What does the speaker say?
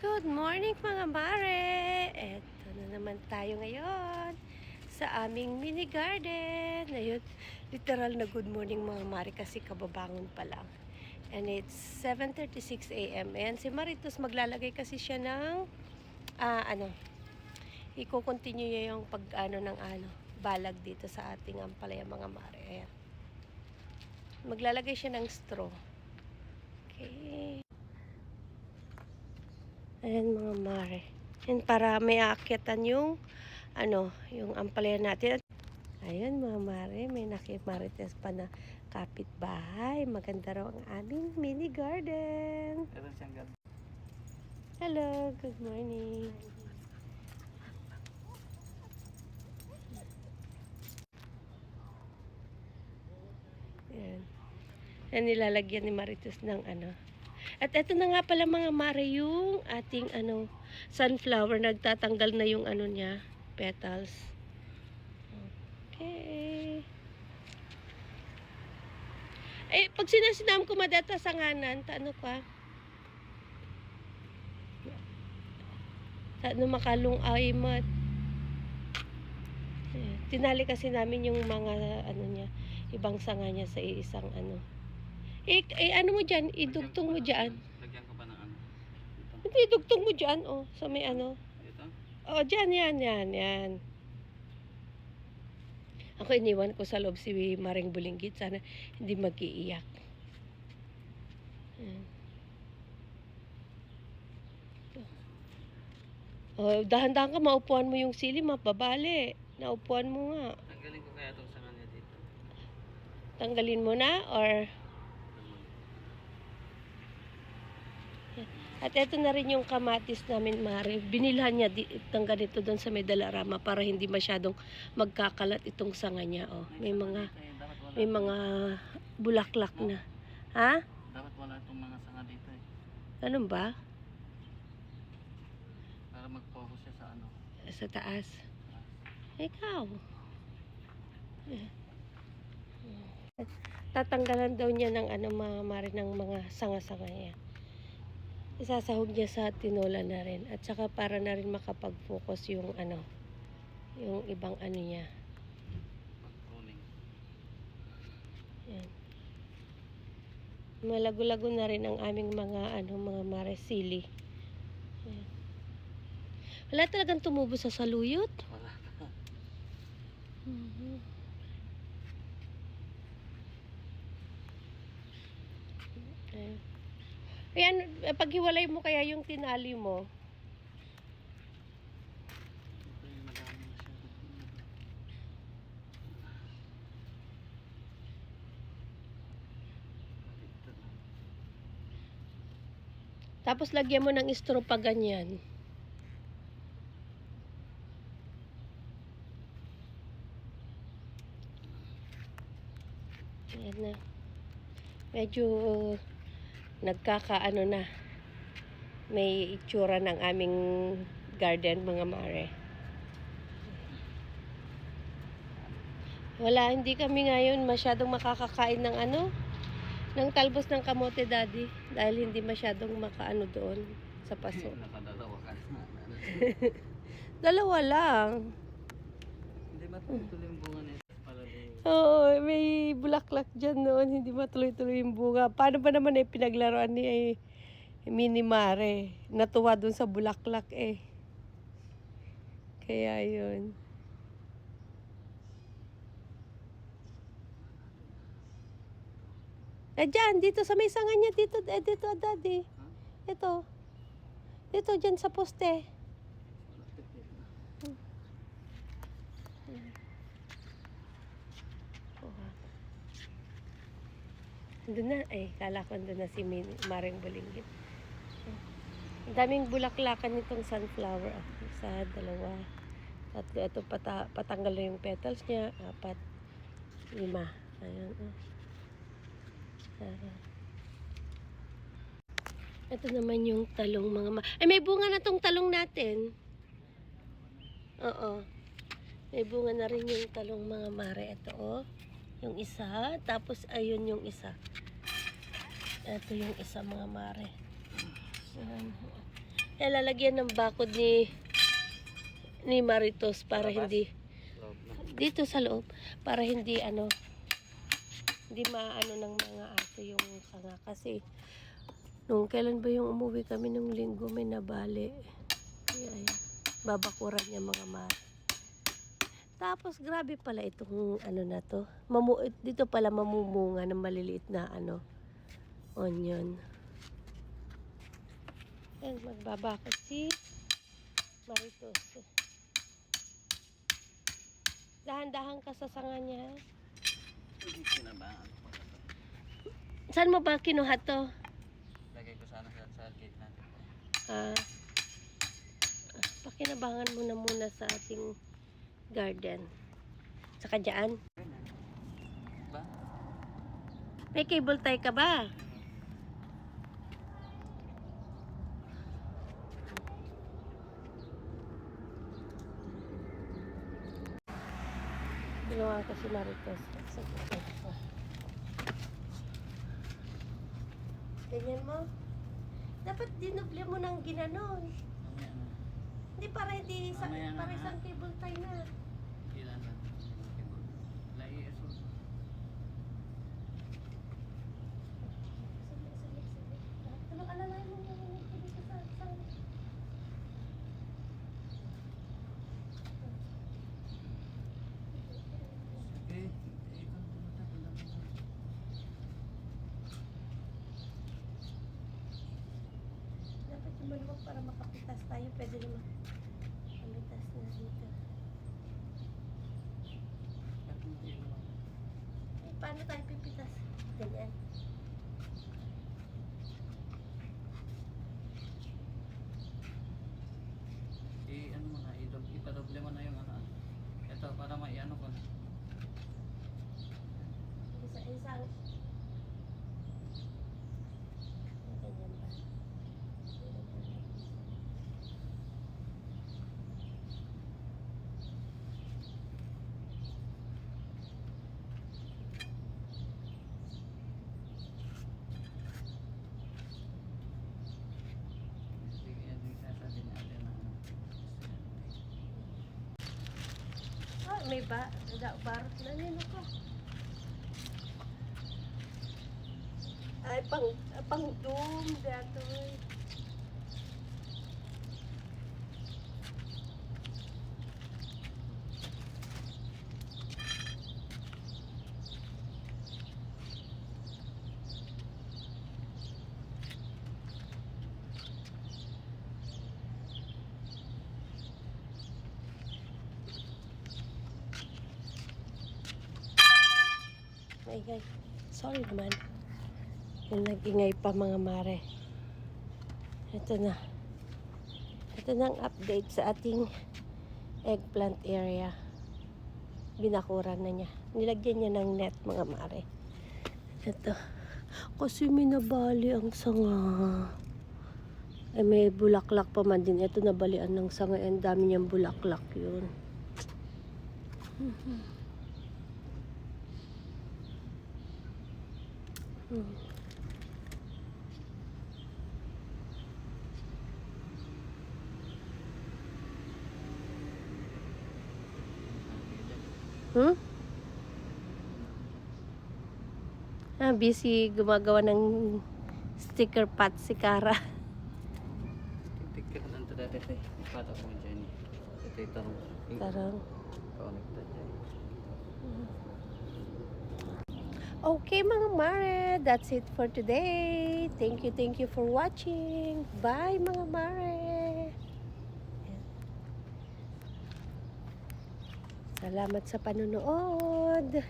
Good morning mga mare! Eto na naman tayo ngayon sa aming mini garden. Ayun, literal na good morning mga mare kasi kababangon pa lang. And it's 7.36 a.m. And si Maritos maglalagay kasi siya ng, ah, ano, i-continue niya yung pag, ano, ng ano, balag dito sa ating ampalaya mga mare. Ayan. Maglalagay siya ng straw. Okay. Ayan mga mare. Yan para may aakyatan yung ano, yung ampalaya natin. Ayun mga mare, may nakimarites pa na kapitbahay. Maganda raw ang aming mini garden. Hello, good morning. Yan. Yan nilalagyan ni Maritus ng ano. At eto na nga pala mga mare yung ating ano sunflower nagtatanggal na yung ano niya petals. Okay. Eh, pag sinasinam ko madata sa nganan, ano ka? Ano makalong ay mat. Eh, Tinali kasi namin yung mga ano niya, ibang sanga niya sa isang ano. Eh, eh ano mo diyan? Idugtong mo diyan. Lagyan ko pa ng ano. Hindi idugtong mo diyan oh, sa may ano. Ito. Oh, diyan yan, yan, yan. Ako iniwan ko sa loob si Maring Bulinggit. Sana hindi mag-iiyak. Yan. Oh, dahan-dahan ka, maupuan mo yung sili, mapabali. Naupuan mo nga. Tanggalin ko kaya itong sanga niya dito. Tanggalin mo na, or... At eto na rin yung kamatis namin, Mari. Binilhan niya di, ng ganito doon sa may dalarama para hindi masyadong magkakalat itong sanga niya. Oh. May mga may mga bulaklak na. Ha? Dapat wala itong mga sanga dito eh. Ganun ba? Para mag-focus siya sa ano. Sa taas. Ikaw. Eh. Tatanggalan daw niya ng ano mga mari ng mga sanga-sanga niya. Isasahog niya sa tinola na rin. At saka para na rin makapag-focus yung ano, yung ibang ano niya. Yan. Malago-lago na rin ang aming mga ano, mga maresili. Yan. Wala talagang tumubo sa saluyot. Wala. Mhm. Ayan. Ayan, paghiwalay mo kaya yung tinali mo. Tapos lagyan mo ng straw pa ganyan. Ayan na. Medyo nagkakaano na. May itsura ng aming garden mga mare. Wala, hindi kami ngayon masyadong makakakain ng ano, ng talbos ng kamote daddy dahil hindi masyadong makaano doon sa paso. Dalawa lang. Hindi matuloy yung Oo, may bulaklak dyan noon, hindi matuloy-tuloy yung bunga. Paano ba naman eh pinaglaruan ni eh, Mini Mare? Natuwa doon sa bulaklak eh. Kaya yun. Eh dyan, dito sa may sanga niya, dito, eh, dito, daddy. Ito. Dito, dyan sa poste. Doon na, eh, kala ko doon na si Maring Bulinggit. Ang daming bulaklakan nitong sunflower. ah. Isa, dalawa, tatlo. Ito, pata, patanggal na yung petals niya. Apat, lima. Ayan, oh. Ah. Ito naman yung talong mga ma... Ay, may bunga na tong talong natin. Oo. May bunga na rin yung talong mga mare. Ito, oh. Yung isa. Tapos, ayun yung isa. Ito yung isa mga mare. Yan, lalagyan ng bakod ni ni Maritos para Labas? hindi dito sa loob para hindi ano hindi maano ng mga aso yung sanga kasi nung kailan ba yung umuwi kami nung linggo may nabali Kaya babakuran niya mga mar tapos grabe pala itong ano na to Mamu dito pala mamumunga ng maliliit na ano onion yan magbabakot si Maritos dahan-dahan ka sa sanga niya. Saan mo ba kinuha to? Lagay ko sana sa, sa gate natin. Ah, ah, pakinabangan mo na muna sa ating garden. Ganyan. Ba? May cable tie ka ba? Ginawa ko si Marites. Sa. Ganyan mo. Dapat dinoble mo ng ginanon. Hindi para hindi sa, Mamaya na para nga. isang cable tie na. Ilan na. Lai eso. Sige, sige, sige. Tulong alalayan mo yung mga dito sa sa Eh, eh, ikon mo na tapos lang. Dapat yung maluwag para makapitas tayo. Pwede naman kamitas na dito. Eh, paano tayo pipitas? Ganyan. I ano mo na, idob, ipadoble mo na yung ano. Ito para may ano ko na. Isa, isa. Ganyan ba? Sige, yan yung sasabi natin na ano. Ah, may ba? Da, barot na nino ko. Ay, pang, pang doom dato. Eh. Ay, guys. Sorry naman. Yung nag-ingay pa mga mare. Ito na. Ito na ang update sa ating eggplant area. Binakuran na niya. Nilagyan niya ng net mga mare. Ito. Kasi minabali ang sanga. Ay, may bulaklak pa man din. Ito nabalian ng sanga. Ang dami niyang bulaklak yun. Hmm. Hmm? Ah, busy gumagawa ng sticker pot si Kara. Tiktik lang ito dati tayo. Ipatak mo dyan. Ito yung tarong. Tarong. Connected dyan. Okay mga mare, that's it for today. Thank you, thank you for watching. Bye mga mare. Salamat sa panonood.